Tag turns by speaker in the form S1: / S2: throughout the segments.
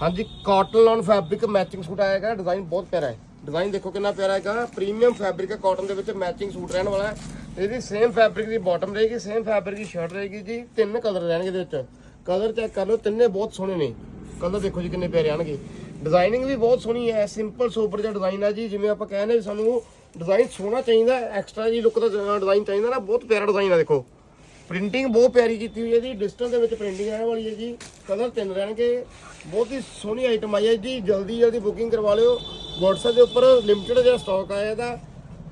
S1: ਹਾਂਜੀ cotton lawn fabric matching suit ਆਏਗਾ design ਬਹੁਤ ਪਿਆਰਾ ਹੈ। ਡਿਜ਼ਾਈਨ ਦੇਖੋ ਕਿੰਨਾ ਪਿਆਰਾ ਹੈਗਾ ਪ੍ਰੀਮੀਅਮ ਫੈਬਰਿਕ ਹੈ ਕਾਟਨ ਦੇ ਵਿੱਚ ਮੈਚਿੰਗ ਸੂਟ ਰਹਿਣ ਵਾਲਾ ਹੈ। ਇਹਦੀ ਸੇਮ ਫੈਬਰਿਕ ਦੀ ਬਾਟਮ ਰਹੇਗੀ ਸੇਮ ਫੈਬਰਿਕ ਦੀ ਸ਼ਰਟ ਰਹੇਗੀ ਜੀ, ਤਿੰਨ ਕਲਰ ਰਹਿਣਗੇ ਇਹਦੇ ਵਿੱਚ। ਕਲਰ ਚੈੱਕ ਕਰ ਲਓ, ਤਿੰਨੇ ਬਹੁਤ ਸੋਹਣੇ ਨੇ। ਕਲਰ ਦੇਖੋ ਜੀ ਕਿੰਨੇ ਪਿਆਰੇ ਆਣਗੇ। ਡਿਜ਼ਾਈਨਿੰਗ ਵੀ ਬਹੁਤ ਸੋਹਣੀ ਹੈ ਸਿੰਪਲ ਸੋਬਰ ਜਿਹਾ ਡਿਜ਼ਾਈਨ ਹੈ ਜੀ, ਜਿਵੇਂ ਆਪਾਂ ਕਹਿੰਦੇ ਵੀ ਸਾਨੂੰ ਡਿਜ਼ਾਈਨ ਸੋਹਣਾ ਚਾਹੀਦਾ ਐਕਸਟਰਾ ਜੀ ਲੁੱਕ ਦਾ ਡਿਜ਼ਾਈਨ ਚਾਹੀਦਾ ਨਾ, ਬਹੁਤ ਪਿਆਰਾ ਡਿਜ਼ਾਈਨ ਹੈ ਦੇਖੋ। ਪ੍ਰਿੰਟਿੰਗ ਬਹੁਤ ਪਿਆਰੀ ਕੀਤੀ ਹੋਈ ਹੈ ਜੀ। ਡਿਜੀਟਲ ਦੇ ਵਿੱਚ ਪ੍ਰਿੰਟਿੰਗ ਰਹਿਣ ਵਾਲੀ ਹੈ ਜੀ। ਕਲਰ ਤਿੰਨ ਰਹਿਣਗੇ। ਬਹੁਤ ਹੀ ਸੋਹਣੀ ਆਈਟਮ ਆਈ ਹੈ ਜੀ। ਜਲਦੀ ਜਲਦੀ ਬੁਕਿੰਗ ਕਰਵਾ ਲਿਓ। WhatsApp ਦੇ ਉੱਪਰ ਲਿਮਟਿਡ ਜਿਹੜਾ ਸਟਾਕ ਆਇਆ ਇਹਦਾ।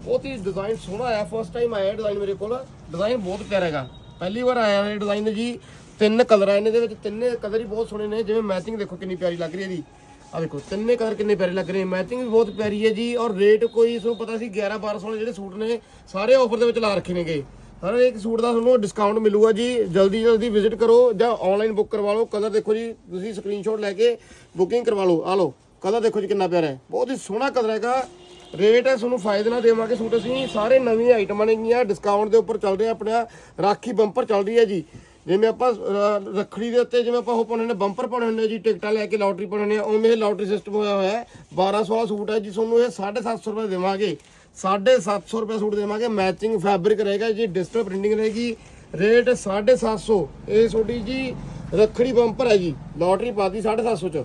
S1: ਬਹੁਤ ਹੀ ਡਿਜ਼ਾਈਨ ਸੋਹਣਾ ਆਇਆ। ਫਸਟ ਟਾਈਮ ਆਇਆ ਡਿਜ਼ਾਈਨ ਮੇਰੇ ਕੋਲ। ਡਿਜ਼ਾਈਨ ਬਹੁਤ ਪਿਆਰਾ ਹੈਗਾ। ਪਹਿਲੀ ਵਾਰ ਆਇਆ ਇਹ ਡਿਜ਼ਾਈਨ ਜੀ। ਤਿੰਨ ਕਲਰ ਆਏ ਨੇ ਇਹਦੇ ਵਿੱਚ। ਤਿੰਨੇ ਕਲਰ ਹੀ ਬਹੁਤ ਸੋਹਣੇ ਨੇ। ਜਿਵੇਂ ਮੈਚਿੰਗ ਦੇਖੋ ਕਿੰਨੀ ਪਿਆਰੀ ਲੱਗ ਰਹੀ ਹੈ ਜੀ। ਆ ਦੇਖੋ, ਤਿੰਨੇ ਕਲਰ ਕਿੰਨੇ ਪਿਆਰੇ ਲੱਗ ਰਹੇ ਨੇ। ਮੈਚਿੰਗ ਵੀ ਬਹੁਤ ਪਿਆਰੀ ਹੈ ਜੀ। ਔਰ ਰੇਟ ਕੋਈ ਤੁਹਾਨੂੰ ਪਤਾ ਸੀ 11 1200 ਵਾਲੇ ਜਿਹੜੇ ਸੂਟ ਨੇ, ਸਾਰੇ ਆਫਰ ਦੇ ਵਿੱਚ ਲਾ ਰੱਖੇ ਨੇਗੇ। ਹਰ ਇੱਕ ਸੂਟ ਦਾ ਤੁਹਾਨੂੰ ਡਿਸਕਾਊਂਟ ਮਿਲੂਗਾ ਜੀ। ਜਲਦੀ ਜਲਦੀ ਵਿਜ਼ਿਟ ਕਰੋ ਜਾਂ ਆਨਲਾਈਨ ਬੁੱਕ ਕਰਵਾ ਲਓ। ਕਲਰ ਦੇਖੋ ਜੀ ਤੁਸੀਂ ਸਕਰੀਨਸ਼ਾਟ ਲੈ ਕੇ ਬੁਕਿੰਗ ਕਰਵਾ ਲਓ। ਆ ਲਓ ਕਲਰ ਦੇਖੋ ਜੀ ਕਿੰਨਾ ਪਿਆਰਾ ਹੈ। ਬਹੁਤ ਹੀ ਸੋਹਣਾ ਕਲਰ ਹੈਗਾ। ਰੇਟ ਹੈ ਤੁਹਾਨੂੰ ਫਾਇਦੇ ਨਾਲ ਦੇਵਾਂਗੇ ਸੂਟ ਅਸੀਂ। ਸਾਰੇ ਨਵੀਆਂ ਆਈਟਮਾਂ ਨੇਗੀਆਂ ਡਿਸਕਾਊਂਟ ਦੇ ਉੱਪਰ ਚੱਲ ਰਹੇ ਆ ਆਪਣਾ ਰਾਖੀ ਬੰਪਰ ਚੱਲ ਰਹੀ ਹੈ ਜੀ। ਜਿਵੇਂ ਆਪਾਂ ਅਹ, ਰੱਖੜੀ ਦੇ ਉੱਤੇ ਜਿਵੇਂ ਆਪਾਂ ਉਹ ਪਾਉਣੇ ਨੇ ਬੰਪਰ ਪਾਉਣੇ ਹੁੰਦੇ ਆ ਜੀ ਟਿਕਟਾਂ ਲੈ ਕੇ ਲਾਟਰੀ ਪਾਉਣੇ ਨੇ ਉਵੇਂ ਇਹ ਲਾਟਰੀ ਸਿਸਟਮ ਹੋਇਆ ਹੋਇਆ ਹੈ। 1200 ਵਾਲਾ ਸੂਟ ਹੈ ਜੀ ਤੁਹਾਨੂੰ ਇਹ 750 ਰੁਪਏ ਦੇਵਾਂਗੇ। 750 ਰੁਪਏ ਸੂਟ ਦੇਵਾਂਗੇ। ਮੈਚਿੰਗ ਫੈਬਰਿਕ ਰਹੇਗਾ ਜੀ ਡਿਜੀਟਲ ਪ੍ਰਿੰਟਿੰਗ ਰਹੇਗੀ। ਰੇਟ 750 ਇਹ ਤੁਹਾਡੀ ਜੀ ਰੱਖੜੀ ਬੰਪਰ ਹੈ ਜੀ। ਲਾਟਰੀ ਪਾਤੀ 750 ਚ।